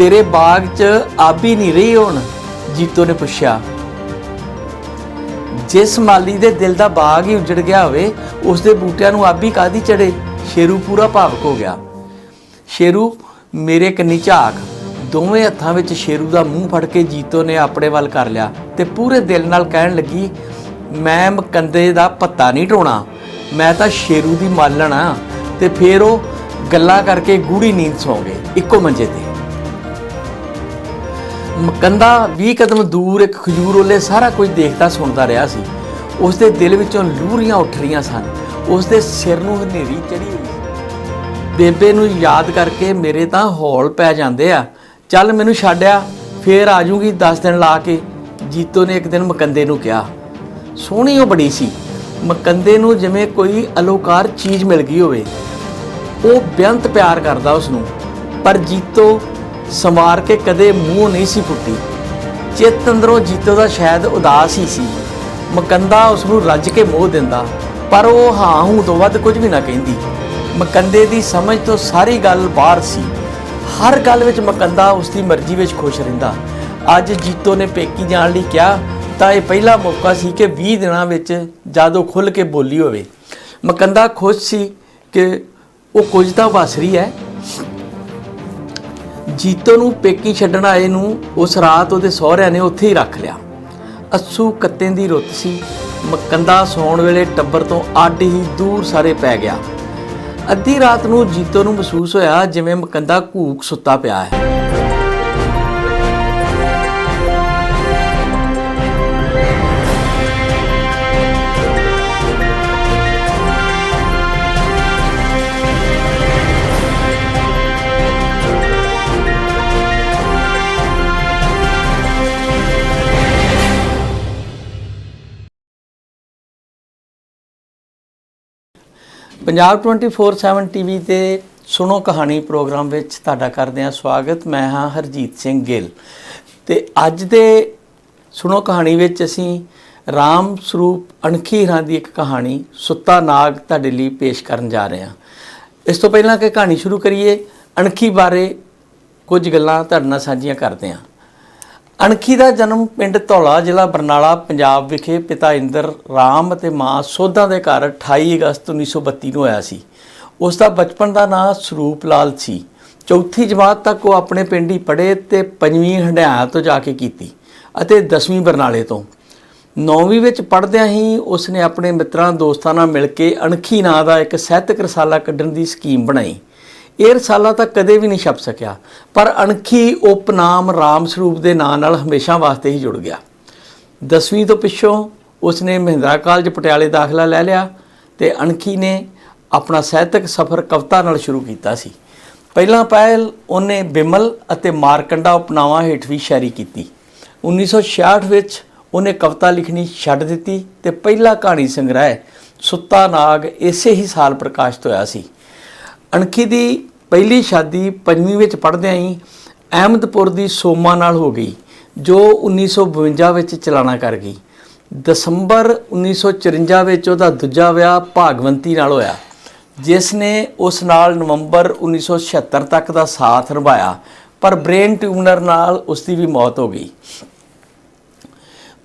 ਤੇਰੇ ਬਾਗ 'ਚ ਆਬੀ ਨਹੀਂ ਰਹੀ ਹੁਣ, ਜੀਤੋ ਨੇ ਪੁੱਛਿਆ। ਜਿਸ ਮਾਲੀ ਦੇ ਦਿਲ ਦਾ ਬਾਗ ਹੀ ਉਜੜ ਗਿਆ ਹੋਵੇ ਉਸ ਦੇ ਬੂਟਿਆਂ ਨੂੰ ਆਬੀ ਕਾਦੀ ਚੜੇ? ਸ਼ੇਰੂ ਪੂਰਾ ਭਾਵਕ ਹੋ ਗਿਆ। ਸ਼ੇਰੂ, ਮੇਰੇ ਕੰਨੀ ਝਾਕ, ਦੋਵੇਂ ਹੱਥਾਂ ਵਿੱਚ ਸ਼ੇਰੂ ਦਾ ਮੂੰਹ ਫੜ ਕੇ ਜੀਤੋ ਨੇ ਆਪਣੇ ਵੱਲ ਕਰ ਲਿਆ ਤੇ ਪੂਰੇ ਦਿਲ ਨਾਲ ਕਹਿਣ ਲੱਗੀ, ਮੈਂ ਮਕੰਦੇ ਦਾ ਪੱਤਾ ਨਹੀਂ ਢੋਣਾ, ਮੈਂ ਤਾਂ ਸ਼ੇਰੂ ਦੀ ਮਾਲਣ ਆ ਤੇ ਫੇਰ ਉਹ ਗੱਲਾਂ ਕਰਕੇ ਗੂੜੀ ਨੀਂਦ ਸੌਂ ਗਏ, ਇੱਕੋ ਮੰਜੇ ਤੇ। ਮਕੰਦਾ 20 ਕਦਮ ਦੂਰ ਇੱਕ ਖਜੂਰ ਓਲੇ ਸਾਰਾ ਕੁਝ ਦੇਖਦਾ ਸੁਣਦਾ ਰਿਹਾ ਸੀ। ਉਸ ਦੇ ਦਿਲ ਵਿੱਚੋਂ ਲੂਰੀਆਂ ਉੱਠ ਰਹੀਆਂ ਸਨ। ਉਸ ਦੇ ਸਿਰ ਨੂੰ ਹਨੇਰੀ ਚੜੀ ਹੋਈ ਬੇਬੇ ਨੂੰ ਯਾਦ ਕਰਕੇ ਮੇਰੇ ਤਾਂ ਹੌਲ ਪੈ ਜਾਂਦੇ ਆ। ਚੱਲ ਮੈਨੂੰ ਛੱਡਿਆ ਫੇਰ ਆ ਜੂਗੀ 10 ਦਿਨ ਲਾ ਕੇ। ਜੀਤੋ ਨੇ ਇੱਕ ਦਿਨ ਮਕੰਦੇ ਨੂੰ ਕਿਹਾ, ਸੋਹਣੀ ਉਹ ਬੜੀ ਸੀ। ਮਕੰਦੇ ਨੂੰ ਜਿਵੇਂ ਕੋਈ ਅਲੋਕਾਰ ਚੀਜ਼ ਮਿਲ ਗਈ ਹੋਵੇ। ਉਹ ਬੇਅੰਤ ਪਿਆਰ ਕਰਦਾ ਉਸ ਨੂੰ ਪਰ ਜੀਤੋ ਸੰਵਾਰ ਕੇ ਕਦੇ ਮੂੰਹ ਨਹੀਂ ਸੀ ਫੁੱਟੀ ਚਿੱਤ ਅੰਦਰੋਂ ਜੀਤੋ ਦਾ ਸ਼ਾਇਦ ਉਦਾਸ ਹੀ ਸੀ। ਮਕੰਦਾ ਉਸ ਨੂੰ ਰੱਜ ਕੇ ਮੋਹ ਦਿੰਦਾ, ਪਰ ਉਹ ਹਾਂ ਹੂੰ ਤੋਂ ਵੱਧ ਕੁਝ ਵੀ ਨਾ ਕਹਿੰਦੀ। ਮਕੰਦੇ ਦੀ ਸਮਝ ਤੋਂ ਸਾਰੀ ਗੱਲ ਬਾਹਰ ਸੀ। ਹਰ ਗੱਲ ਵਿੱਚ ਮਕੰਦਾ ਉਸ ਦੀ ਮਰਜ਼ੀ ਵਿੱਚ ਖੁਸ਼ ਰਹਿੰਦਾ। ਅੱਜ ਜੀਤੋ ਨੇ ਪੇਕੀ ਜਾਣ ਲਈ ਕਿਹਾ, ਤਾਂ ਇਹ ਪਹਿਲਾ ਮੌਕਾ ਸੀ ਕਿ 20 ਦਿਨਾਂ ਵਿੱਚ ਜਦੋਂ ਖੁੱਲ ਕੇ ਬੋਲੀ ਹੋਵੇ। ਮਕੰਦਾ ਖੁਸ਼ ਸੀ ਕਿ ਉਹ ਕੁਝ ਤਾਂ ਵਸ ਰਹੀ ਹੈ। ਜੀਤੋ ਨੂੰ ਪੇਕੀ ਛੱਡਣ ਆਏ ਨੂੰ ਉਸ ਰਾਤ ਉਹਦੇ ਸਹੁਰਿਆਂ ਨੇ ਉੱਥੇ ਹੀ ਰੱਖ ਲਿਆ। ਅੱਸੂ ਕੱਤਿਆਂ ਦੀ ਰੁੱਤ ਸੀ। ਮਕੰਦਾ ਸੌਣ ਵੇਲੇ ਟੱਬਰ ਤੋਂ ਅੱਡ ਹੀ ਦੂਰ ਸਾਰੇ ਪੈ ਗਿਆ। ਅੱਧੀ ਰਾਤ ਨੂੰ ਜੀਤੋ ਨੂੰ ਮਹਿਸੂਸ ਹੋਇਆ ਜਿਵੇਂ ਮਕੰਦਾ ਘੂਕ ਸੁੱਤਾ ਪਿਆ ਹੈ। ਪੰਜਾਬ 24/7 ਟੀਵੀ ਤੇ ਸੁਣੋ ਕਹਾਣੀ ਪ੍ਰੋਗਰਾਮ ਵਿੱਚ ਤੁਹਾਡਾ ਕਰਦੇ ਹਾਂ ਸਵਾਗਤ। ਮੈਂ ਹਾਂ ਹਰਜੀਤ ਸਿੰਘ ਗਿੱਲ। ਤੇ ਅੱਜ ਦੇ ਸੁਣੋ ਕਹਾਣੀ ਵਿੱਚ ਅਸੀਂ ਰਾਮ ਸਰੂਪ ਅਣਖੀ ਹੀਰਾਂ ਦੀ ਇੱਕ ਕਹਾਣੀ, ਸੁੱਤਾ ਨਾਗ, ਤੁਹਾਡੇ ਲਈ ਪੇਸ਼ ਕਰਨ ਜਾ ਰਹੇ ਹਾਂ। ਇਸ ਤੋਂ ਪਹਿਲਾਂ ਕਿ ਕਹਾਣੀ ਸ਼ੁਰੂ ਕਰੀਏ, ਅਣਖੀ ਬਾਰੇ ਕੁਝ ਗੱਲਾਂ ਤੁਹਾਡੇ ਨਾਲ ਸਾਂਝੀਆਂ ਕਰਦੇ ਹਾਂ। ਅਣਖੀ ਦਾ ਜਨਮ ਪਿੰਡ ਧੌਲਾ, ਜ਼ਿਲ੍ਹਾ ਬਰਨਾਲਾ, ਪੰਜਾਬ ਵਿਖੇ ਪਿਤਾ ਇੰਦਰ ਰਾਮ ਅਤੇ ਮਾਂ ਸੋਧਾ ਦੇ ਘਰ 28 ਅਗਸਤ 1932 ਨੂੰ ਹੋਇਆ ਸੀ। ਉਸ ਦਾ ਬਚਪਨ ਦਾ ਨਾਂ ਸਰੂਪ ਲਾਲ ਸੀ। ਚੌਥੀ ਜਮਾਤ ਤੱਕ ਉਹ ਆਪਣੇ ਪਿੰਡ ਹੀ ਪੜ੍ਹੇ ਤੇ ਪੰਜਵੀਂ ਹੰਡਿਆਇਆ ਤੋਂ ਜਾ ਕੇ ਕੀਤੀ ਅਤੇ 10ਵੀਂ ਬਰਨਾਲੇ ਤੋਂ। ਨੌਵੀਂ ਵਿੱਚ ਪੜ੍ਹਦਿਆਂ ਹੀ ਉਸ ਨੇ ਆਪਣੇ ਮਿੱਤਰਾਂ, ਦੋਸਤਾਂ ਨਾਲ ਮਿਲ ਕੇ ਅਣਖੀ ਨਾਂ ਦਾ ਇੱਕ ਸਾਹਿਤਕ ਰਸਾਲਾ ਕੱਢਣ ਦੀ ਸਕੀਮ ਬਣਾਈ। ਇਹ ਰਸਾਲਾ ਤਾਂ ਕਦੇ ਵੀ ਨਹੀਂ ਛਪ ਸਕਿਆ, ਪਰ ਅਣਖੀ ਉਪਨਾਮ ਰਾਮ ਸਰੂਪ ਦੇ ਨਾਂ ਨਾਲ ਹਮੇਸ਼ਾ ਵਾਸਤੇ ਹੀ ਜੁੜ ਗਿਆ। 10ਵੀਂ ਤੋਂ ਪਿੱਛੋਂ ਉਸ ਨੇ ਮਹਿੰਦਰਾ ਕਾਲਜ ਪਟਿਆਲੇ ਦਾਖਲਾ ਲੈ ਲਿਆ ਤੇ ਅਣਖੀ ਨੇ ਆਪਣਾ ਸਾਹਿਤਕ ਸਫ਼ਰ ਕਵਿਤਾ ਨਾਲ ਸ਼ੁਰੂ ਕੀਤਾ ਸੀ। ਪਹਿਲਾਂ ਪਹਿਲ ਉਹਨੇ ਬਿਮਲ ਅਤੇ ਮਾਰਕੰਡਾ ਉਪਨਾਵਾਂ ਹੇਠ ਵੀ ਸ਼ਾਇਰੀ ਕੀਤੀ। 1966 ਵਿੱਚ ਉਹਨੇ ਕਵਿਤਾ ਲਿਖਣੀ ਛੱਡ ਦਿੱਤੀ ਤੇ ਪਹਿਲਾ ਕਹਾਣੀ ਸੰਗ੍ਰਹਿ ਸੁੱਤਾ ਨਾਗ ਇਸੇ ਹੀ ਸਾਲ ਪ੍ਰਕਾਸ਼ਿਤ ਹੋਇਆ ਸੀ। ਅਣਖੀ ਦੀ ਪਹਿਲੀ ਸ਼ਾਦੀ ਪੰਜਵੀਂ ਵਿੱਚ ਪੜ੍ਹਦਿਆਂ ਹੀ ਅਹਿਮਦਪੁਰ ਦੀ ਸੋਮਾ ਨਾਲ ਹੋ ਗਈ, ਜੋ 1952 ਵਿੱਚ ਚਲਾਣਾ ਕਰ ਗਈ। ਦਸੰਬਰ 1954 ਵਿੱਚ ਉਹਦਾ ਦੂਜਾ ਵਿਆਹ ਭਾਗਵੰਤੀ ਨਾਲ ਹੋਇਆ, ਜਿਸ ਨੇ ਉਸ ਨਾਲ ਨਵੰਬਰ 1976 ਤੱਕ ਦਾ ਸਾਥ ਨਿਭਾਇਆ, ਪਰ ਬ੍ਰੇਨ ਟਿਊਮਰ ਨਾਲ ਉਸ ਦੀ ਵੀ ਮੌਤ ਹੋ ਗਈ।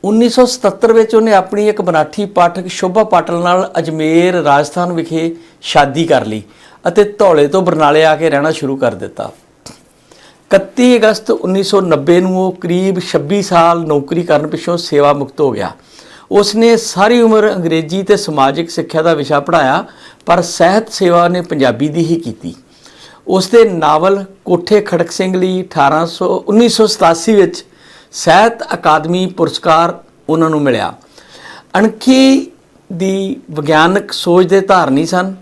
1977 ਵਿੱਚ ਉਹਨੇ ਆਪਣੀ ਇੱਕ ਮਰਾਠੀ ਪਾਠਕ ਸ਼ੋਭਾ ਪਾਟਲ ਨਾਲ ਅਜਮੇਰ ਰਾਜਸਥਾਨ ਵਿਖੇ ਸ਼ਾਦੀ ਕਰ ਲਈ ਅਤੇ ਧੌਲੇ ਤੋਂ ਬਰਨਾਲੇ ਆ ਕੇ ਰਹਿਣਾ ਸ਼ੁਰੂ ਕਰ ਦਿੱਤਾ। 31 ਅਗਸਤ 1990 ਨੂੰ ਉਹ ਕਰੀਬ 26 ਸਾਲ ਨੌਕਰੀ ਕਰਨ ਪਿੱਛੋਂ ਸੇਵਾ ਮੁਕਤ ਹੋ ਗਿਆ। ਉਸਨੇ ਸਾਰੀ ਉਮਰ ਅੰਗਰੇਜ਼ੀ ਤੇ ਸਮਾਜਿਕ ਸਿੱਖਿਆ ਦਾ ਵਿਸ਼ਾ ਪੜ੍ਹਾਇਆ, ਪਰ ਸਾਹਿਤ ਸੇਵਾ ਨੇ ਪੰਜਾਬੀ ਦੀ ਹੀ ਕੀਤੀ। ਉਸਦੇ ਨਾਵਲ ਕੋਠੇ ਖੜਕ ਸਿੰਘ ਲਈ 1800 1987 ਵਿੱਚ ਸਾਹਿਤ ਅਕਾਦਮੀ ਪੁਰਸਕਾਰ ਉਹਨਾਂ ਨੂੰ ਮਿਲਿਆ। ਅਣਖੀ ਦੀ ਵਿਗਿਆਨਕ ਸੋਚ ਦੇ ਧਾਰਨੀ ਸਨ।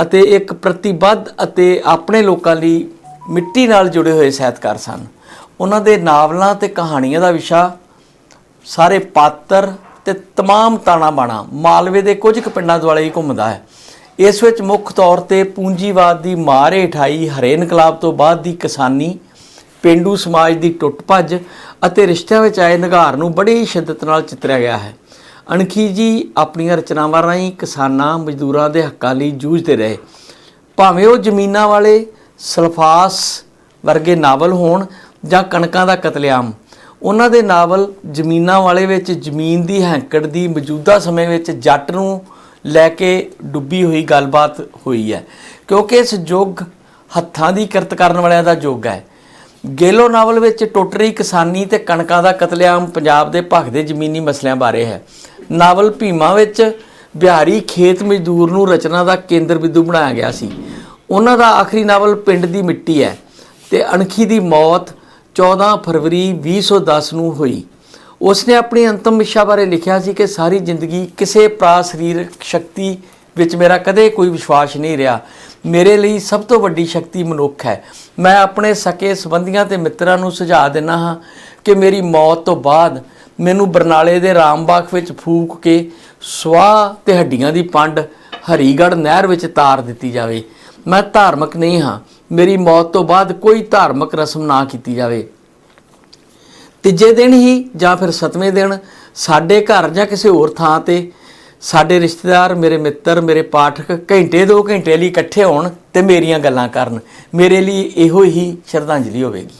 ਅਤੇ ਇੱਕ ਪ੍ਰਤੀਬੱਧ ਅਤੇ ਆਪਣੇ ਲੋਕਾਂ ਲਈ ਮਿੱਟੀ ਨਾਲ ਜੁੜੇ ਹੋਏ ਸਾਹਿਤਕਾਰ ਸਨ ਉਹਨਾਂ ਦੇ ਨਾਵਲਾਂ ਤੇ ਕਹਾਣੀਆਂ ਦਾ ਵਿਸ਼ਾ ਸਾਰੇ ਪਾਤਰ ਤੇ तमाम ਤਾਣਾ ਬਾਣਾ ਮਾਲਵੇ ਦੇ ਕੁਝ ਕੁ ਪਿੰਡਾਂ ਦੁਆਲੇ ਹੀ ਘੁੰਮਦਾ ਹੈ ਇਸ ਵਿੱਚ ਮੁੱਖ ਤੌਰ ਤੇ ਪੂੰਜੀਵਾਦ ਦੀ ਮਾਰ ਹੇਠਾਈ ਹਰੇ ਇਨਕਲਾਬ ਤੋਂ ਬਾਅਦ ਦੀ ਕਿਸਾਨੀ ਪਿੰਡੂ ਸਮਾਜ ਦੀ ਟੁੱਟ ਭੱਜ ਅਤੇ ਰਿਸ਼ਤਿਆਂ ਵਿੱਚ ਆਏ ਨਿਘਾਰ ਨੂੰ ਬੜੀ ਸ਼ਿੱਦਤ ਨਾਲ ਚਿਤਰਿਆ ਗਿਆ ਹੈ ਅਣਖੀ ਜੀ ਆਪਣੀਆਂ ਰਚਨਾਵਾਂ ਰਾਹੀਂ ਕਿਸਾਨਾਂ, ਮਜ਼ਦੂਰਾਂ ਦੇ ਹੱਕਾਂ ਲਈ ਜੂਝਦੇ ਰਹੇ। ਭਾਵੇਂ ਉਹ ਜ਼ਮੀਨਾਂ ਵਾਲੇ ਸਲਫਾਸ ਵਰਗੇ ਨਾਵਲ ਹੋਣ ਜਾਂ ਕਣਕਾਂ ਦਾ ਕਤਲੇਆਮ, ਉਹਨਾਂ ਦੇ ਨਾਵਲ ਜ਼ਮੀਨਾਂ ਵਾਲੇ ਵਿੱਚ ਜ਼ਮੀਨ ਦੀ ਹੈਂਕੜ ਦੀ ਮੌਜੂਦਾ ਸਮੇਂ ਵਿੱਚ ਜੱਟ ਨੂੰ ਲੈ ਕੇ ਡੁੱਬੀ ਹੋਈ ਗੱਲਬਾਤ ਹੋਈ ਹੈ, ਕਿਉਂਕਿ ਇਸ ਯੁੱਗ ਹੱਥਾਂ ਦੀ ਕਿਰਤ ਕਰਨ ਵਾਲਿਆਂ ਦਾ ਯੁੱਗ ਹੈ। ਗੇਲੋ ਨਾਵਲ ਵਿੱਚ ਟੁੱਟ ਰਹੀ ਕਿਸਾਨੀ ਤੇ ਕਣਕਾਂ ਦਾ ਕਤਲੇਆਮ ਪੰਜਾਬ ਦੇ ਭਖਦੇ ਜ਼ਮੀਨੀ ਮਸਲਿਆਂ ਬਾਰੇ ਹੈ। ਨਾਵਲ ਭੀਮਾ ਵਿੱਚ ਬਿਹਾਰੀ ਖੇਤ ਮਜ਼ਦੂਰ ਨੂੰ ਰਚਨਾ ਦਾ ਕੇਂਦਰ ਬਿੰਦੂ ਬਣਾਇਆ ਗਿਆ ਸੀ। ਉਹਨਾਂ ਦਾ ਆਖਰੀ ਨਾਵਲ ਪਿੰਡ ਦੀ ਮਿੱਟੀ ਹੈ ਤੇ ਅਣਖੀ ਦੀ ਮੌਤ 14 ਫਰਵਰੀ 2010 ਨੂੰ ਹੋਈ। ਉਸਨੇ ਆਪਣੀ ਅੰਤਮ ਇੱਛਾ ਬਾਰੇ ਲਿਖਿਆ ਸੀ ਕਿ ਸਾਰੀ ਜ਼ਿੰਦਗੀ ਕਿਸੇ ਪ੍ਰਾ ਸਰੀਰਕ ਸ਼ਕਤੀ ਵਿੱਚ ਮੇਰਾ ਕਦੇ ਕੋਈ ਵਿਸ਼ਵਾਸ ਨਹੀਂ ਰਿਹਾ। ਮੇਰੇ ਲਈ ਸਭ ਤੋਂ ਵੱਡੀ ਸ਼ਕਤੀ ਮਨੁੱਖ ਹੈ। ਮੈਂ ਆਪਣੇ ਸਕੇ ਸੰਬੰਧੀਆਂ ਤੇ ਮਿੱਤਰਾਂ ਨੂੰ ਸੁਝਾਅ ਦਿੰਦਾ ਹਾਂ ਕਿ ਮੇਰੀ ਮੌਤ ਤੋਂ ਬਾਅਦ ਮੈਨੂੰ ਬਰਨਾਲੇ ਦੇ ਰਾਮਬਾਗ ਵਿੱਚ ਫੂਕ ਕੇ ਸਵਾਹ ਤੇ ਹੱਡੀਆਂ ਦੀ ਪੰਡ ਹਰੀਗੜ੍ਹ ਨਹਿਰ ਵਿੱਚ ਤਾਰ ਦਿੱਤੀ ਜਾਵੇ। ਮੈਂ ਧਾਰਮਿਕ ਨਹੀਂ ਹਾਂ। ਮੇਰੀ ਮੌਤ ਤੋਂ ਬਾਅਦ ਕੋਈ ਧਾਰਮਿਕ ਰਸਮ ਨਾ ਕੀਤੀ ਜਾਵੇ। ਤੀਜੇ ਦਿਨ ਹੀ ਜਾਂ ਫਿਰ ਸੱਤਵੇਂ ਦਿਨ ਸਾਡੇ ਘਰ ਜਾਂ ਕਿਸੇ ਹੋਰ ਥਾਂ ਤੇ ਸਾਡੇ ਰਿਸ਼ਤੇਦਾਰ, ਮੇਰੇ ਮਿੱਤਰ, ਮੇਰੇ ਪਾਠਕ ਘੰਟੇ ਦੋ ਘੰਟੇ ਲਈ ਇਕੱਠੇ ਹੋਣ ਤੇ ਮੇਰੀਆਂ ਗੱਲਾਂ ਕਰਨ। ਮੇਰੇ ਲਈ ਇਹੋ ਹੀ ਸ਼ਰਧਾਂਜਲੀ ਹੋਵੇਗੀ।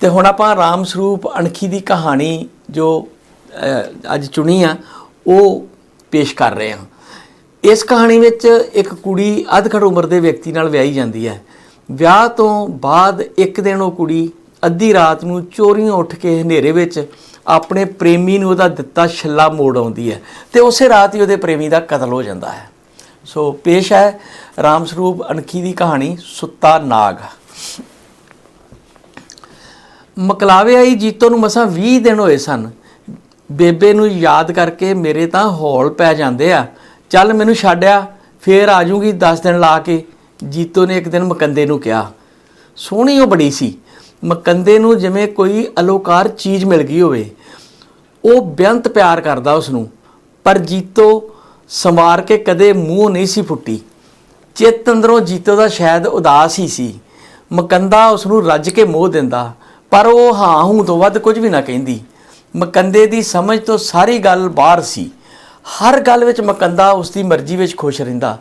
ਤੇ ਹੁਣ ਆਪਾਂ ਰਾਮ ਸਰੂਪ ਅਣਖੀ ਦੀ ਕਹਾਣੀ ਜੋ ਅੱਜ ਚੁਣੀ ਆ, ਉਹ ਪੇਸ਼ ਕਰ ਰਹੇ ਹਾਂ। ਇਸ ਕਹਾਣੀ ਵਿੱਚ ਇੱਕ ਕੁੜੀ ਅਧਖੜ ਉਮਰ ਦੇ ਵਿਅਕਤੀ ਨਾਲ ਵਿਆਹੀ ਜਾਂਦੀ ਹੈ। ਵਿਆਹ ਤੋਂ ਬਾਅਦ ਇੱਕ ਦਿਨ ਉਹ ਕੁੜੀ ਅੱਧੀ ਰਾਤ ਨੂੰ ਚੋਰੀਆਂ ਉੱਠ ਕੇ ਹਨੇਰੇ ਵਿੱਚ ਆਪਣੇ ਪ੍ਰੇਮੀ ਨੂੰ ਉਹਦਾ ਦਿੱਤਾ ਛੱਲਾ ਮੋੜ ਆਉਂਦੀ ਹੈ ਤੇ ਉਸੇ ਰਾਤ ਹੀ ਉਹਦੇ ਪ੍ਰੇਮੀ ਦਾ ਕਤਲ ਹੋ ਜਾਂਦਾ ਹੈ। ਸੋ ਪੇਸ਼ ਹੈ ਰਾਮ ਸਰੂਪ ਅਣਖੀ ਦੀ ਕਹਾਣੀ ਸੁੱਤਾ ਨਾਗ। ਮਕਲਾਵੇ ਆਈ ਜੀਤੋ ਨੂੰ ਮਸਾਂ 20 ਦਿਨ ਹੋਏ ਸਨ। ਬੇਬੇ ਨੂੰ ਯਾਦ ਕਰਕੇ ਮੇਰੇ ਤਾਂ ਹੌਲ ਪੈ ਜਾਂਦੇ ਆ। ਚੱਲ ਮੈਨੂੰ ਛੱਡਿਆ, ਫੇਰ ਆ ਜੂਗੀ 10 ਦਿਨ ਲਾ ਕੇ। ਜੀਤੋ ਨੇ ਇੱਕ ਦਿਨ ਮਕੰਦੇ ਨੂੰ ਕਿਹਾ। ਸੋਹਣੀ ਉਹ ਬੜੀ ਸੀ। ਮਕੰਦੇ ਨੂੰ ਜਿਵੇਂ ਕੋਈ ਅਲੋਕਾਰ ਚੀਜ਼ ਮਿਲ ਗਈ ਹੋਵੇ। ਉਹ ਬੇਅੰਤ ਪਿਆਰ ਕਰਦਾ ਉਸ ਨੂੰ ਪਰ ਜੀਤੋ ਸੰਵਾਰ ਕੇ ਕਦੇ ਮੂੰਹ ਨਹੀਂ ਸੀ ਫੁੱਟੀ। ਚਿੱਤ ਅੰਦਰੋਂ ਜੀਤੋ ਦਾ ਸ਼ਾਇਦ ਉਦਾਸ ਹੀ ਸੀ। ਮਕੰਦਾ ਉਸ ਨੂੰ ਰੱਜ ਕੇ ਮੋਹ ਦਿੰਦਾ। ਪਰ ਉਹ ਹਾਂ ਹੂੰ ਤੋਂ ਵੱਧ ਕੁਝ ਵੀ ਨਾ ਕਹਿੰਦੀ। ਮਕੰਦੇ ਦੀ ਸਮਝ ਤੋਂ ਸਾਰੀ ਗੱਲ ਬਾਹਰ ਸੀ। ਹਰ ਗੱਲ ਵਿੱਚ ਮਕੰਦਾ ਉਸ ਦੀ ਮਰਜ਼ੀ ਵਿੱਚ ਖੁਸ਼ ਰਹਿੰਦਾ।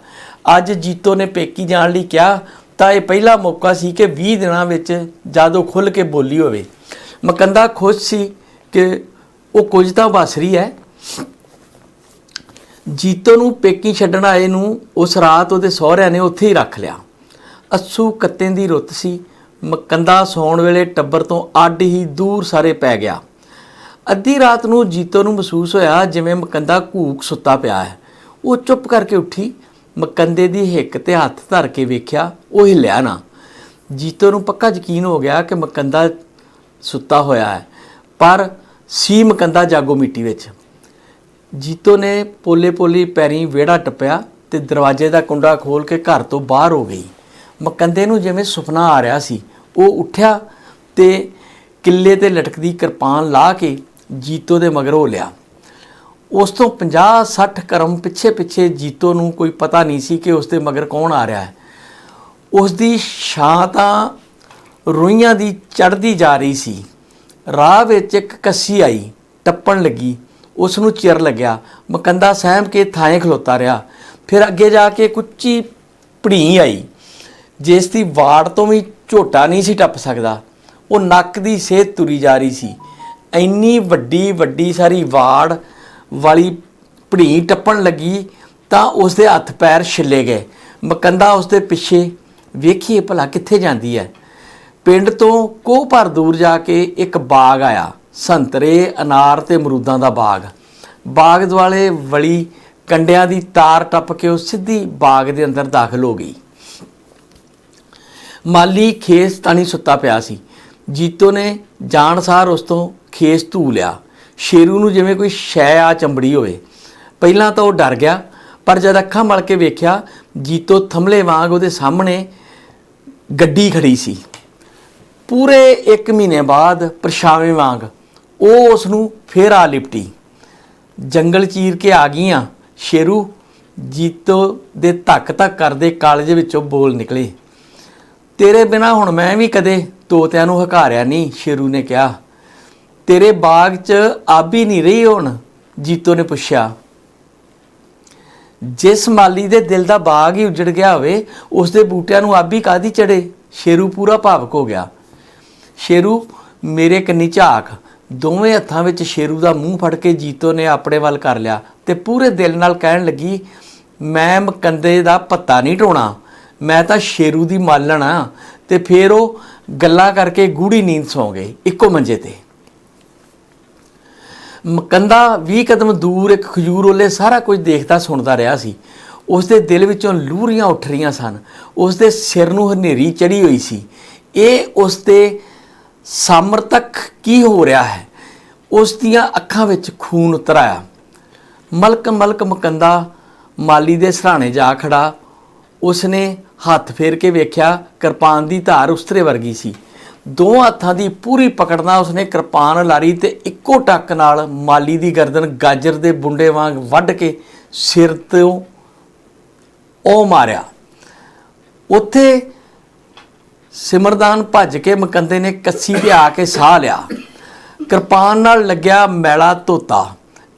ਅੱਜ ਜੀਤੋ ਨੇ ਪੇਕੀ ਜਾਣ ਲਈ ਕਿਹਾ, ਤਾਂ ਇਹ ਪਹਿਲਾ ਮੌਕਾ ਸੀ ਕਿ 20 ਦਿਨਾਂ ਵਿੱਚ ਜਦੋਂ ਖੁੱਲ ਕੇ ਬੋਲੀ ਹੋਵੇ। ਮਕੰਦਾ ਖੁਸ਼ ਸੀ ਕਿ ਉਹ ਕੁਝ ਤਾਂ ਬਸ ਹੈ। ਜੀਤੋ ਨੂੰ ਪੇਕੀ ਛੱਡਣ ਆਏ ਨੂੰ ਉਸ ਰਾਤ ਉਹਦੇ ਸਹੁਰਿਆਂ ਨੇ ਉੱਥੇ ਹੀ ਰੱਖ ਲਿਆ। ਅੱਸੂ ਕੱਤਿਆਂ ਦੀ ਰੁੱਤ ਸੀ। ਮਕੰਦਾ ਸੌਣ ਵੇਲੇ ਟੱਬਰ ਤੋਂ ਅੱਡ ਹੀ ਦੂਰ ਸਾਰੇ ਪੈ ਗਿਆ। ਅੱਧੀ ਰਾਤ ਨੂੰ ਜੀਤੋ ਨੂੰ ਮਹਿਸੂਸ ਹੋਇਆ ਜਿਵੇਂ ਮਕੰਦਾ ਘੂਕ ਸੁੱਤਾ ਪਿਆ ਹੈ। ਉਹ ਚੁੱਪ ਕਰਕੇ ਉੱਠੀ। ਮਕੰਦੇ ਦੀ ਹਿੱਕ ਤੇ ਹੱਥ ਧਰ ਕੇ ਵੇਖਿਆ, ਉਹ ਹਿੱਲਿਆ ਨਾ। ਜੀਤੋ ਨੂੰ ਪੱਕਾ ਯਕੀਨ ਹੋ ਗਿਆ ਕਿ ਮਕੰਦਾ ਸੁੱਤਾ ਹੋਇਆ ਹੈ, ਪਰ ਸੀ ਮਕੰਦਾ ਜਾਗੋ ਮਿੱਟੀ ਵਿੱਚ। ਜੀਤੋ ਨੇ ਪੋਲੇ ਪੋਲੀ ਪੈਰੀ ਵਿਹੜਾ ਟੱਪਿਆ ਤੇ ਦਰਵਾਜ਼ੇ ਦਾ ਕੁੰਡਾ ਖੋਲ ਕੇ ਘਰ ਤੋਂ ਬਾਹਰ ਹੋ ਗਈ। ਮਕੰਦੇ ਨੂੰ ਜਿਵੇਂ ਸੁਪਨਾ ਆ ਰਿਹਾ ਸੀ ਉਹ ਉੱਠਿਆ ਤੇ ਕਿੱਲੇ ਤੇ ਲਟਕਦੀ ਕਿਰਪਾਨ ਲਾ ਕੇ ਜੀਤੋ ਦੇ ਮਗਰ ਹੋ ਲਿਆ। ਉਸ ਤੋਂ 50 60 ਕਰਮ ਪਿੱਛੇ ਪਿੱਛੇ ਜੀਤੋ ਨੂੰ ਕੋਈ ਪਤਾ ਨਹੀਂ ਸੀ ਕਿ ਉਸ ਦੇ ਮਗਰ ਕੌਣ ਆ ਰਿਹਾ ਹੈ। ਉਸ ਦੀ ਛਾਂ ਤਾਂ ਰੋਈਆਂ ਦੀ ਚੜਦੀ ਜਾ ਰਹੀ ਸੀ। ਰਾਹ ਵਿੱਚ ਇੱਕ ਕੱਸੀ ਆਈ, ਟੱਪਣ ਲੱਗੀ। ਉਸ ਨੂੰ ਚਿਰ ਲੱਗਿਆ। ਮਕੰਦਾ ਸਹਿਮ ਕੇ ਥਾਂ ਖਲੋਤਾ ਰਿਹਾ। ਫਿਰ ਅੱਗੇ ਜਾ ਕੇ ਕੁੱਚੀ ਭੜੀ ਆਈ। ਜਿਸ ਦੀ ਵਾੜ ਤੋਂ ਵੀ ਝੋਟਾ ਨਹੀਂ ਸੀ ਟੱਪ ਸਕਦਾ, ਉਹ ਨੱਕ ਦੀ ਸਿਹਤ ਤੁਰੀ ਜਾ ਰਹੀ ਸੀ। ਇੰਨੀ ਵੱਡੀ ਵੱਡੀ ਸਾਰੀ ਵਾੜ ਵਾਲੀ ਭਣੀ ਟੱਪਣ ਲੱਗੀ ਤਾਂ ਉਸ ਦੇ ਹੱਥ ਪੈਰ ਛਿੱਲੇ ਗਏ। ਮਕੰਦਾ ਉਸ ਦੇ ਪਿੱਛੇ, ਵੇਖੀਏ ਭਲਾ ਕਿੱਥੇ ਜਾਂਦੀ ਹੈ ਪਿੰਡ ਤੋਂ ਕੋਹ ਭਰ ਦੂਰ ਜਾ ਕੇ ਇੱਕ ਬਾਗ ਆਇਆ। ਸੰਤਰੇ, ਅਨਾਰ ਤੇ ਅਮਰੂਦਾਂ ਦਾ ਬਾਗ। ਬਾਗ ਦੁਆਲੇ ਵਲੀ ਕੰਡਿਆਂ ਦੀ ਤਾਰ ਟੱਪ ਕੇ ਉਹ ਸਿੱਧੀ ਬਾਗ ਦੇ ਅੰਦਰ ਦਾਖਲ ਹੋ ਗਈ। ਮਾਲੀ ਖੇਸ ਤਾਣੀ ਸੁੱਤਾ ਪਿਆ ਸੀ। ਜੀਤੋ ਨੇ ਜਾਣਸਾਰ ਉਸ ਤੋਂ ਖੇਸ ਧੂ ਲਿਆ। ਸ਼ੇਰੂ ਨੂੰ ਜਿਵੇਂ ਕੋਈ ਸ਼ੈ ਆ ਚੰਬੜੀ ਹੋਵੇ। ਪਹਿਲਾਂ ਤਾਂ ਉਹ ਡਰ ਗਿਆ, ਪਰ ਜਦ ਅੱਖਾਂ ਮਲ ਕੇ ਵੇਖਿਆ, ਜੀਤੋ ਥੰਮਲੇ ਵਾਂਗ ਉਹਦੇ ਸਾਹਮਣੇ ਗੱਡੀ ਖੜੀ ਸੀ। ਪੂਰੇ 1 ਮਹੀਨੇ ਬਾਅਦ ਪਰਛਾਵੇਂ ਵਾਂਗ ਉਹ ਉਸ ਨੂੰ ਫੇਰ ਆ ਲਿਪਟੀ। ਜੰਗਲ ਚੀਰ ਕੇ ਆ ਗਈਆਂ। ਸ਼ੇਰੂ ਜੀਤੋ ਦੇ ਧੱਕ ਧੱਕ ਕਰਦੇ ਕਾਲਜ ਵਿੱਚੋਂ ਬੋਲ ਨਿਕਲੇ। ਤੇਰੇ ਬਿਨਾ ਹੁਣ ਮੈਂ ਵੀ ਕਦੇ ਤੋਤਿਆਂ ਨੂੰ ਹਕਾਰਿਆ ਨਹੀਂ, ਸ਼ੇਰੂ ਨੇ ਕਿਹਾ। ਤੇਰੇ ਬਾਗ 'ਚ ਆਬੀ ਨਹੀਂ ਰਹੀ ਹੁਣ, ਜੀਤੋ ਨੇ ਪੁੱਛਿਆ। ਜਿਸ ਮਾਲੀ ਦੇ ਦਿਲ ਦਾ ਬਾਗ ਹੀ ਉਜੜ ਗਿਆ ਹੋਵੇ ਉਸ ਦੇ ਬੂਟਿਆਂ ਨੂੰ ਆਬੀ ਕਾਦੀ ਚੜੇ? ਸ਼ੇਰੂ ਪੂਰਾ ਭਾਵਕ ਹੋ ਗਿਆ। ਸ਼ੇਰੂ, ਮੇਰੇ ਕੰਨੀ ਝਾਕ। ਦੋਵੇਂ ਹੱਥਾਂ ਵਿੱਚ ਸ਼ੇਰੂ ਦਾ ਮੂੰਹ ਫੜ ਕੇ ਜੀਤੋ ਨੇ ਆਪਣੇ ਵੱਲ ਕਰ ਲਿਆ ਤੇ ਪੂਰੇ ਦਿਲ ਨਾਲ ਕਹਿਣ ਲੱਗੀ, ਮੈਂ ਮਕੰਦੇ ਦਾ ਪੱਤਾ ਨਹੀਂ ਢੋਣਾ ਮੈਂ ਤਾਂ ਸ਼ੇਰੂ ਦੀ ਮਾਲਣ ਆ ਤੇ ਫਿਰ ਉਹ ਗੱਲਾਂ ਕਰਕੇ ਗੂੜੀ ਨੀਂਦ ਸੌਂ ਗਏ ਇੱਕੋ ਮੰਜੇ ਤੇ। ਮਕੰਦਾ 20 ਕਦਮ ਦੂਰ ਇੱਕ ਖਜੂਰ ਓਲੇ ਸਾਰਾ ਕੁਝ ਦੇਖਦਾ ਸੁਣਦਾ ਰਿਹਾ ਸੀ। ਉਸ ਦੇ ਦਿਲ ਵਿੱਚੋਂ ਲੂਰੀਆਂ ਉੱਠ ਰਹੀਆਂ ਸਨ। ਉਸ ਦੇ ਸਿਰ ਨੂੰ ਹਨੇਰੀ ਚੜੀ ਹੋਈ ਸੀ। ਇਹ ਉਸ ਦੇ ਸਾਮਰ ਤੱਕ ਕੀ ਹੋ ਰਿਹਾ ਹੈ? ਉਸ ਦੀਆਂ ਅੱਖਾਂ ਵਿੱਚ ਖੂਨ ਉਤਰ ਆਇਆ। ਮਲਕ ਮਲਕ ਮਕੰਦਾ ਮਾਲੀ ਦੇ ਸਰਾਣੇ ਜਾ ਖੜਾ। ਉਸਨੇ ਹੱਥ ਫੇਰ ਕੇ ਵੇਖਿਆ, ਕਿਰਪਾਨ ਦੀ ਧਾਰ ਉਸਤਰੇ ਵਰਗੀ ਸੀ। ਦੋ ਹੱਥਾਂ ਦੀ ਪੂਰੀ ਪਕੜਨਾ ਉਸਨੇ ਕਿਰਪਾਨ ਲਾਰੀ ਤੇ ਇੱਕੋ ਟੱਕ ਨਾਲ ਮਾਲੀ ਦੀ ਗਰਦਨ ਗਾਜਰ ਦੇ ਬੁੰਡੇ ਵਾਂਗ ਵੱਢ ਕੇ ਸਿਰ ਤੋਂ ਉਹ ਮਾਰਿਆ। ਉੱਥੇ ਸਿਮਰਦਾਨ ਭੱਜ ਕੇ ਮਕੰਦੇ ਨੇ ਕੱਸੀ ਤੇ ਆ ਕੇ ਸਾਹ ਲਿਆ। ਕਿਰਪਾਨ ਨਾਲ ਲੱਗਿਆ ਮੈਲਾ ਧੋਤਾ।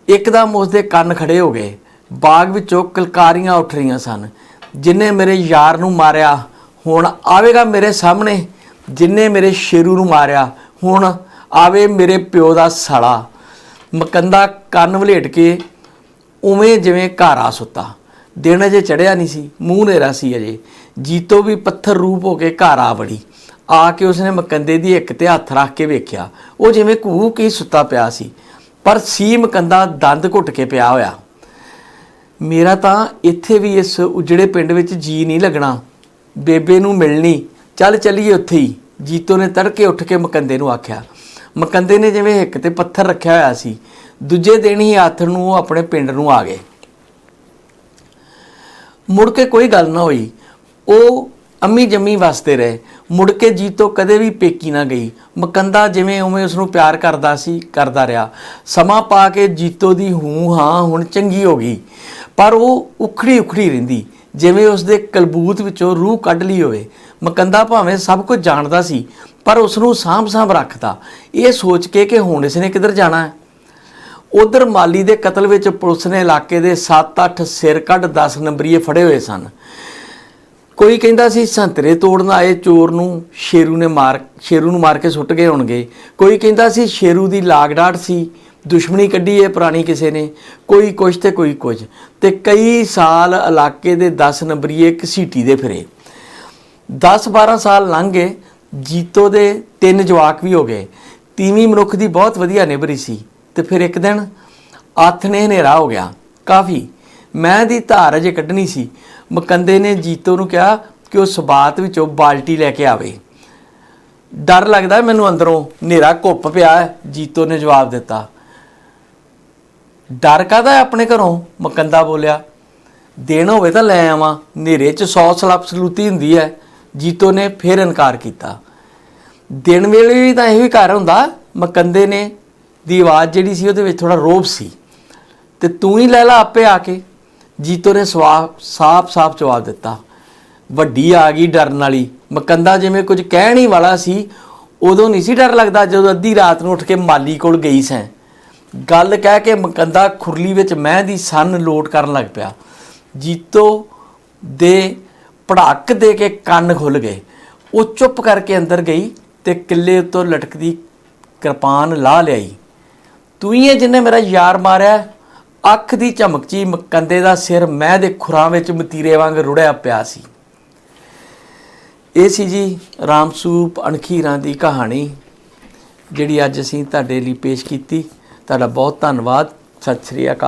ਇੱਕਦਮ ਉਸ ਦੇ ਕੰਨ ਖੜੇ ਹੋ ਗਏ। ਬਾਗ ਵਿੱਚੋਂ ਕਲਕਾਰੀਆਂ ਉੱਠ ਰਹੀਆਂ ਸਨ। ਜਿਨੇ ਮੇਰੇ ਯਾਰ ਨੂੰ ਮਾਰਿਆ, ਹੁਣ ਆਵੇਗਾ ਮੇਰੇ ਸਾਹਮਣੇ। ਜਿਨੇ ਮੇਰੇ ਸ਼ੇਰੂ ਨੂੰ ਮਾਰਿਆ, ਹੁਣ ਆਵੇ ਮੇਰੇ ਪਿਓ ਦਾ ਸਾਲਾ। ਮਕੰਦਾ ਕੰਨ ਵਲੇਟ ਕੇ ਉਵੇਂ ਜਿਵੇਂ ਘਰ ਆ ਸੁੱਤਾ। ਦਿਨ ਅਜੇ ਚੜਿਆ ਨਹੀਂ ਸੀ, ਮੂੰਹ ਨੇਰਾ ਸੀ ਅਜੇ। ਜੀਤੋ ਵੀ ਪੱਥਰ ਰੂਪ ਹੋ ਕੇ ਘਰ ਆ ਵੜੀ। ਆ ਕੇ ਉਸਨੇ ਮਕੰਦੇ ਦੀ ਇੱਕ ਤੇ ਹੱਥ ਰੱਖ ਕੇ ਵੇਖਿਆ। ਉਹ ਜਿਵੇਂ ਘੂ ਕੀ ਸੁੱਤਾ ਪਿਆ ਸੀ। ਪਰ ਸੀ ਮਕੰਦਾ ਦੰਦ ਘੁੱਟ ਕੇ ਪਿਆ ਹੋਇਆ। ਮੇਰਾ ਤਾਂ ਇੱਥੇ ਵੀ ਇਸ ਉਜੜੇ ਪਿੰਡ ਵਿੱਚ ਜੀ ਨਹੀਂ ਲੱਗਣਾ। ਬੇਬੇ ਨੂੰ ਮਿਲਣੀ। ਚੱਲ ਚੱਲੀਏ ਉੱਥੇ ਹੀ। ਜੀਤੋ ਨੇ ਤੜਕੇ ਉੱਠ ਕੇ ਮਕੰਦੇ ਨੂੰ ਆਖਿਆ। ਮਕੰਦੇ ਨੇ ਜਿਵੇਂ ਇੱਕ ਤੇ ਪੱਥਰ ਰੱਖਿਆ ਹੋਇਆ ਸੀ, ਦੂਜੇ ਦਿਨ ਹੀ ਹੱਥ ਨੂੰ ਉਹ ਆਪਣੇ ਪਿੰਡ ਨੂੰ ਆ ਗਏ। ਮੁੜ ਕੇ ਕੋਈ ਗੱਲ ਨਾ ਹੋਈ। ਉਹ ਅੰਮੀ ਜੰਮੀ ਵਸਦੇ ਰਹੇ। ਮੁੜ ਕੇ ਜੀਤੋ ਕਦੇ ਵੀ ਪੇਕੀ ਨਾ ਗਈ। ਮਕੰਦਾ ਜਿਵੇਂ ਉਵੇਂ ਉਸ ਨੂੰ ਪਿਆਰ ਕਰਦਾ ਸੀ, ਕਰਦਾ ਰਿਹਾ। ਸਮਾਂ ਪਾ ਕੇ ਜੀਤੋ ਦੀ ਹੂੰ ਹਾਂ ਹੁਣ ਚੰਗੀ ਹੋ ਗਈ। ਪਰ ਉਹ ਉਖੜੀ ਉਖੜੀ ਰਹਿੰਦੀ। ਜਿਵੇਂ ਉਸ ਦੇ ਕਲਬੂਤ ਵਿੱਚੋਂ ਰੂਹ ਕੱਢ ਲਈ ਹੋਵੇ। ਮਕੰਦਾ ਭਾਵੇਂ ਸਭ ਕੁਝ ਜਾਣਦਾ ਸੀ, ਪਰ ਉਸ ਨੂੰ ਸਾਂਭ-ਸਾਂਭ ਰੱਖਦਾ। ਇਹ ਸੋਚ ਕੇ ਕਿ ਹੁਣ ਇਸਨੇ ਕਿੱਧਰ ਜਾਣਾ ਹੈ? ਉਧਰ ਮਾਲੀ ਦੇ ਕਤਲ ਵਿੱਚ ਪੁਲਿਸ ਨੇ ਇਲਾਕੇ ਦੇ 7-8 ਸਿਰ ਕੱਢ 10 ਨੰਬਰੀਏ ਫੜੇ ਹੋਏ ਸਨ। ਕੋਈ ਕਹਿੰਦਾ ਸੀ, ਸੰਤਰੇ ਤੋੜਨ ਆਏ, ਚੋਰ ਨੂੰ ਸ਼ੇਰੂ ਨੇ ਮਾਰ, ਸ਼ੇਰੂ ਨੂੰ ਮਾਰ ਕੇ ਸੁੱਟ ਗਏ ਹੋਣਗੇ। ਕੋਈ ਕਹਿੰਦਾ ਸੀ, ਸ਼ੇਰੂ ਦੀ ਲਾਗਡਾਟ ਸੀ। ਦੁਸ਼ਮਣੀ ਕੱਢੀ ਏ, ਪੁਰਾਣੀ ਕਿਸੇ ਨੇ। ਕੋਈ ਕੁਛ ਤੇ ਕੋਈ ਕੁਝ ਤੇ ਕਈ ਸਾਲ ਇਲਾਕੇ ਦੇ 10 ਨੰਬਰੀਏ ਘਸੀਟੀ ਦੇ ਫਿਰੇ। 10-12 ਸਾਲ ਲੰਘ ਗਏ, ਜੀਤੋ ਦੇ ਤਿੰਨ ਜਵਾਕ ਵੀ ਹੋ ਗਏ। ਤੀਵੀਂ ਮਨੁੱਖ ਦੀ ਬਹੁਤ ਵਧੀਆ ਨਿਭਰੀ ਸੀ। ਤੇ ਫਿਰ ਇੱਕ ਦਿਨ ਆਥਣੇ ਹਨੇਰਾ ਹੋ ਗਿਆ। ਕਾਫੀ। ਮੈਂ ਦੀ ਧਾਰ ਅਜੇ ਕੱਢਣੀ ਸੀ। ਮਕੰਦੇ ਨੇ ਜੀਤੋ ਨੂੰ ਕਿਹਾ ਕਿ ਉਹ ਸਬਾਤ ਵਿੱਚੋਂ ਬਾਲਟੀ ਲੈ ਕੇ ਆਵੇ। ਡਰ ਲੱਗਦਾ ਮੈਨੂੰ ਅੰਦਰੋਂ। ਹਨੇਰਾ ਘੁੱਪ ਪਿਆ, ਜੀਤੋ ਨੇ ਜਵਾਬ ਦਿੱਤਾ। ਡਰ ਕਾਦਾ ਆਪਣੇ ਘਰੋਂ? ਮਕੰਦਾ ਬੋਲਿਆ, ਦੇਣ ਹੋਵੇ ਤਾਂ ਲੈ ਆਵਾਂ। ਹਨੇਰੇ 'ਚ 100 ਸਲਪ ਸਲੂਤੀ ਹੁੰਦੀ ਹੈ। ਜੀਤੋ ਨੇ ਫਿਰ ਇਨਕਾਰ ਕੀਤਾ। ਦਿਨ ਵੇਲੇ ਵੀ ਤਾਂ ਇਹੋ ਹੀ ਘਰ ਹੁੰਦਾ। ਮਕੰਦੇ ਨੇ ਦੀ ਆਵਾਜ਼ ਜਿਹੜੀ ਸੀ ਉਹਦੇ ਵਿੱਚ ਥੋੜਾ ਰੋਬ ਸੀ। ਤੇ ਤੂੰ ਹੀ ਲੈ ਲਾ ਆਪੇ ਆ ਕੇ। ਜੀਤੋ ਨੇ ਸਵਾ ਸਾਫ਼-ਸਾਫ਼ ਜਵਾਬ ਦਿੱਤਾ। ਵੱਡੀ ਆ ਗਈ ਡਰਨ ਵਾਲੀ। ਮਕੰਦਾ ਜਿਵੇਂ ਕੁਝ ਕਹਿਣ ਹੀ ਵਾਲਾ ਸੀ, ਉਦੋਂ ਨਹੀਂ ਸੀ ਡਰ ਲੱਗਦਾ ਜਦੋਂ ਅੱਧੀ ਰਾਤ ਨੂੰ ਉੱਠ ਕੇ ਮਾਲੀ ਕੋਲ ਗਈ ਸੈਂ। ਗੱਲ ਕਹਿ ਕੇ ਮਕੰਦਾ ਖੁਰਲੀ ਵਿੱਚ ਮਹਿ ਦੀ ਸੰਨ ਲੋਟ ਕਰਨ ਲੱਗ ਪਿਆ। ਜੀਤੋ ਦੇ ਪੜਾਕ ਦੇ ਕੇ ਕੰਨ ਖੁੱਲ ਗਏ। ਉਹ ਚੁੱਪ ਕਰਕੇ ਅੰਦਰ ਗਈ ਤੇ ਕਿੱਲੇ ਉੱਤੋਂ ਲਟਕਦੀ ਕਿਰਪਾਨ ਲਾ ਲਿਆਈ। ਤੂੰ ਹੀ ਹੈ ਜਿੰਨੇ ਮੇਰਾ ਯਾਰ ਮਾਰਿਆ। ਅੱਖ ਦੀ ਝਮਕਚੀ ਮਕੰਦੇ ਦਾ ਸਿਰ ਮੈਂ ਦੇ ਖੁਰਾਂ ਵਿੱਚ ਮਤੀਰੇ ਵਾਂਗ ਰੁੜਿਆ ਪਿਆ ਸੀ। ਇਹ ਸੀ ਜੀ ਰਾਮਸੂਪ ਅਣਖੀਰਾਂ ਦੀ ਕਹਾਣੀ, ਜਿਹੜੀ ਅੱਜ ਅਸੀਂ ਤੁਹਾਡੇ ਲਈ ਪੇਸ਼ ਕੀਤੀ। ਤੁਹਾਡਾ ਬਹੁਤ ਧੰਨਵਾਦ। ਸਤਿ ਸ੍ਰੀ ਅਕਾਲ।